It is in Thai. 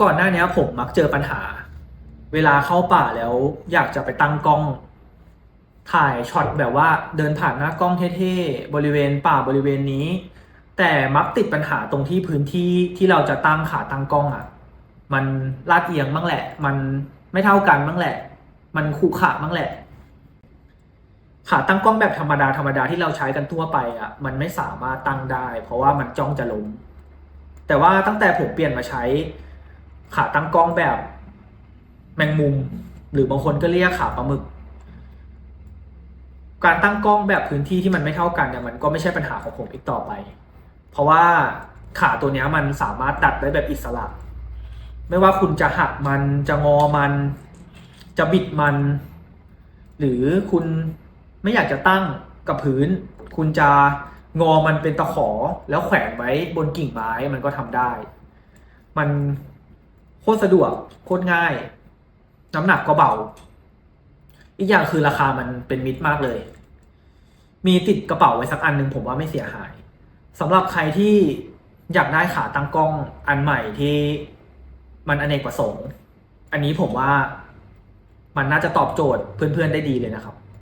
ก่อนหน้านี้ผมมักเจอปัญหา เวลาเข้าป่าแล้วอยากจะไปตั้งกล้อง ถ่ายช็อตแบบว่าเดินผ่านหน้ากล้องเท่ๆบริเวณป่าบริเวณนี้ แต่มักติดปัญหาตรงที่พื้นที่ที่เราจะตั้งขาตั้งกล้องอะ มันลาดเอียงบ้างแหละ มันไม่เท่ากันบ้างแหละ มันขรุขระบ้างแหละ ขาตั้งกล้องแบบธรรมดาธรรมดาที่เราใช้กันทั่วไปอะ มันไม่สามารถตั้งได้ เพราะว่ามันจ้องจะล้มแต่ว่าตั้งแต่ผมเปลี่ยนมาใช้ ขาตั้งกล้องแบบแมงมุม หรือบางคนก็เรียกขาปลาหมึก การตั้งกล้องแบบพื้นที่ที่มันไม่เท่ากันเนี่ยมันก็ไม่ใช่ปัญหาของผมอีกต่อไป เพราะว่าขาตัวนี้มันสามารถดัดได้แบบอิสระ ไม่ว่าคุณจะหักมันจะงอมัน จะบิดมัน หรือคุณไม่อยากจะตั้งกับพื้น คุณจะงอมันเป็นตะขอแล้วแขวนไว้บนกิ่งไม้มันก็ทำได้ มัน โคตรสะดวกโคตรง่าย น้ำหนักก็เบา อีกอย่างคือราคามันเป็นมิตรมากเลย มีติดกระเป๋าไว้สักอันหนึ่งผมว่าไม่เสียหายสำหรับใครที่อยากได้ขาตั้งกล้องอันใหม่ที่มันอเนกประสงค์ อันนี้ผมว่ามันน่าจะตอบโจทย์เพื่อนๆได้ดีเลยนะครับ